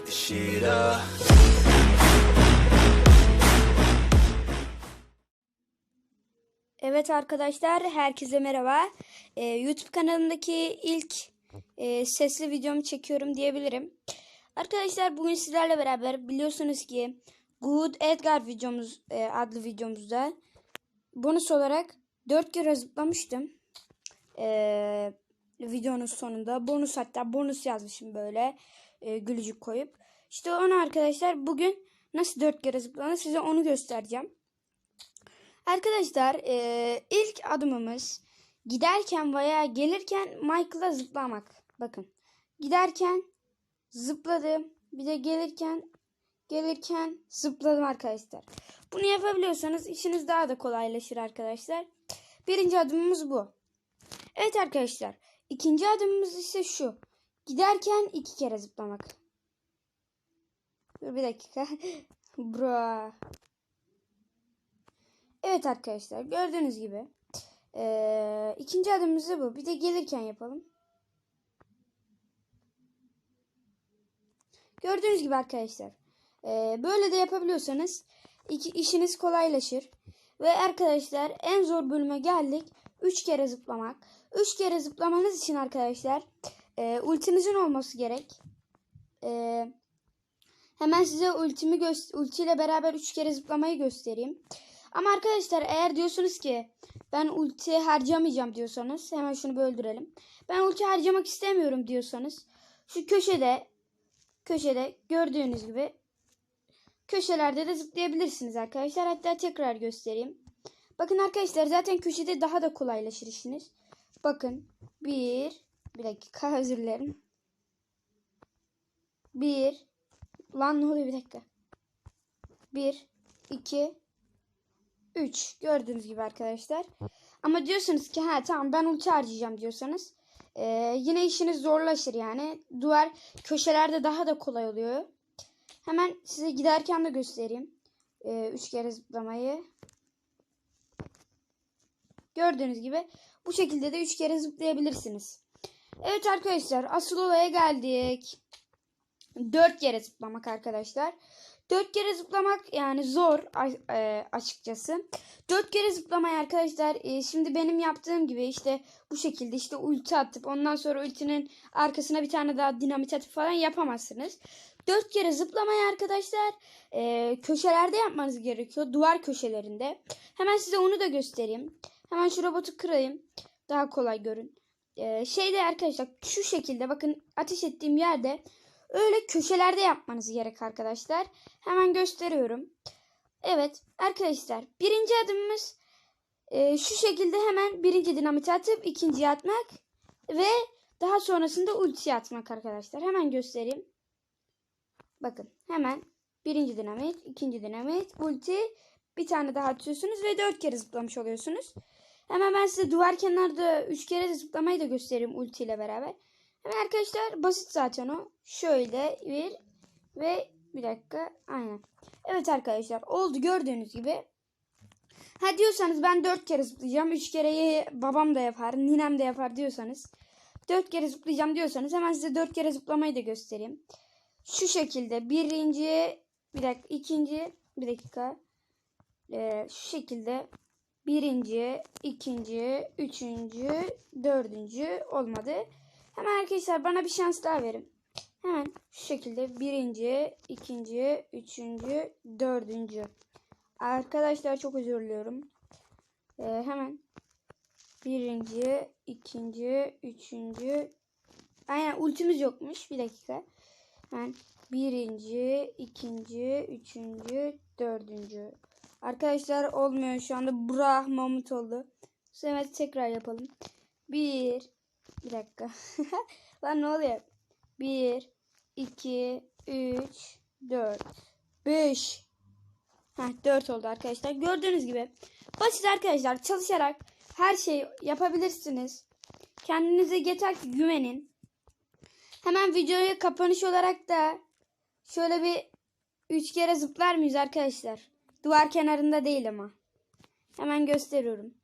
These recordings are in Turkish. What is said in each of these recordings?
like the sheet up. Evet arkadaşlar, herkese merhaba. Ee, YouTube kanalımdaki ilk e, sesli videomu çekiyorum diyebilirim. Arkadaşlar bugün sizlerle beraber biliyorsunuz ki Good Edgar videomuz e, adlı videomuzda bonus olarak 4 kere zıplamıştım. Ee, videonun sonunda bonus hatta bonus yazmışım böyle e, gülücük koyup. İşte onu arkadaşlar bugün nasıl 4 kere zıplanır size onu göstereceğim. Arkadaşlar eee, ilk adımımız giderken veya gelirken Michael'a zıplamak. Bakın giderken zıpladım. Bir de gelirken gelirken zıpladım arkadaşlar. Bunu yapabiliyorsanız işiniz daha da kolaylaşır arkadaşlar. Birinci adımımız bu. Evet arkadaşlar. ikinci adımımız ise şu. Giderken iki kere zıplamak. Bir dakika. Bro. Evet arkadaşlar gördüğünüz gibi eee, ikinci adımımız bu. Bir de gelirken yapalım. Gördüğünüz gibi arkadaşlar eee, böyle de yapabiliyorsanız iki, işiniz kolaylaşır. Ve arkadaşlar en zor bölüme geldik. 3 kere zıplamak. 3 kere zıplamanız için arkadaşlar eee ultinizin olması gerek. Eee, hemen size ultimi gö- ulti ile beraber 3 kere zıplamayı göstereyim. Ama arkadaşlar eğer diyorsunuz ki ben ulti harcamayacağım diyorsanız hemen şunu böldürelim. Ben ulti harcamak istemiyorum diyorsanız şu köşede köşede gördüğünüz gibi köşelerde de zıplayabilirsiniz arkadaşlar. Hatta tekrar göstereyim. Bakın arkadaşlar zaten köşede daha da kolaylaşır işiniz. Bakın bir bir dakika özür dilerim. Bir lan ne oluyor bir dakika. Bir iki 3 gördüğünüz gibi arkadaşlar. Ama diyorsunuz ki ha tamam ben ulti harcayacağım diyorsanız e, yine işiniz zorlaşır yani. Duvar köşelerde daha da kolay oluyor. Hemen size giderken de göstereyim. 3 kere zıplamayı. Gördüğünüz gibi bu şekilde de 3 kere zıplayabilirsiniz. Evet arkadaşlar asıl olaya geldik. 4 kere zıplamak arkadaşlar. Dört kere zıplamak yani zor e, açıkçası. Dört kere zıplamayı arkadaşlar e, şimdi benim yaptığım gibi işte bu şekilde işte ulti atıp ondan sonra ultinin arkasına bir tane daha dinamit atıp falan yapamazsınız. Dört kere zıplamayı arkadaşlar e, köşelerde yapmanız gerekiyor. Duvar köşelerinde. Hemen size onu da göstereyim. Hemen şu robotu kırayım. Daha kolay görün. E, şeyde arkadaşlar şu şekilde bakın ateş ettiğim yerde öyle köşelerde yapmanız gerek arkadaşlar. Hemen gösteriyorum. Evet arkadaşlar birinci adımımız e, şu şekilde hemen birinci dinamiti atıp ikinciyi atmak ve daha sonrasında ulti atmak arkadaşlar. Hemen göstereyim. Bakın hemen birinci dinamit, ikinci dinamit, ulti bir tane daha atıyorsunuz ve dört kere zıplamış oluyorsunuz. Hemen ben size duvar kenarda üç kere de zıplamayı da göstereyim ulti ile beraber. Hemen arkadaşlar basit zaten o. Şöyle bir ve bir dakika aynen. Evet arkadaşlar oldu gördüğünüz gibi. Ha diyorsanız ben 4 kere zıplayacağım. 3 kereyi babam da yapar, ninem de yapar diyorsanız. 4 kere zıplayacağım diyorsanız hemen size 4 kere zıplamayı da göstereyim. Şu şekilde birinci bir dakika ikinci bir dakika Ee, şu şekilde birinci, ikinci, üçüncü, dördüncü olmadı. Hemen arkadaşlar bana bir şans daha verin. Hemen şu şekilde birinci, ikinci, üçüncü, dördüncü. Arkadaşlar çok özür diliyorum. Ee, hemen birinci, ikinci, üçüncü. Aynen ultimiz yokmuş. Bir dakika. Hemen birinci, ikinci, üçüncü, dördüncü. Arkadaşlar olmuyor şu anda. Brah Mahmut oldu. Evet tekrar yapalım. Bir, bir dakika. Lan ne oluyor? 1, 2, 3, 4, 5. Heh 4 oldu arkadaşlar. Gördüğünüz gibi basit arkadaşlar çalışarak her şeyi yapabilirsiniz. Kendinize yeter ki güvenin. Hemen videoya kapanış olarak da şöyle bir Üç kere zıplar mıyız arkadaşlar? Duvar kenarında değil ama. Hemen gösteriyorum.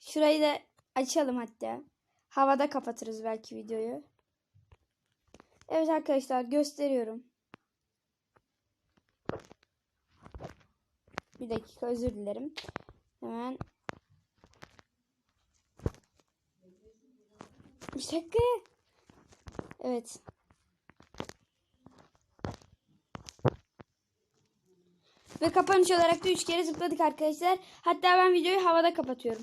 Şurayı da açalım hatta. Havada kapatırız belki videoyu. Evet arkadaşlar gösteriyorum. Bir dakika özür dilerim. Hemen. Bir dakika. Evet. Ve kapanış olarak da 3 kere zıpladık arkadaşlar. Hatta ben videoyu havada kapatıyorum.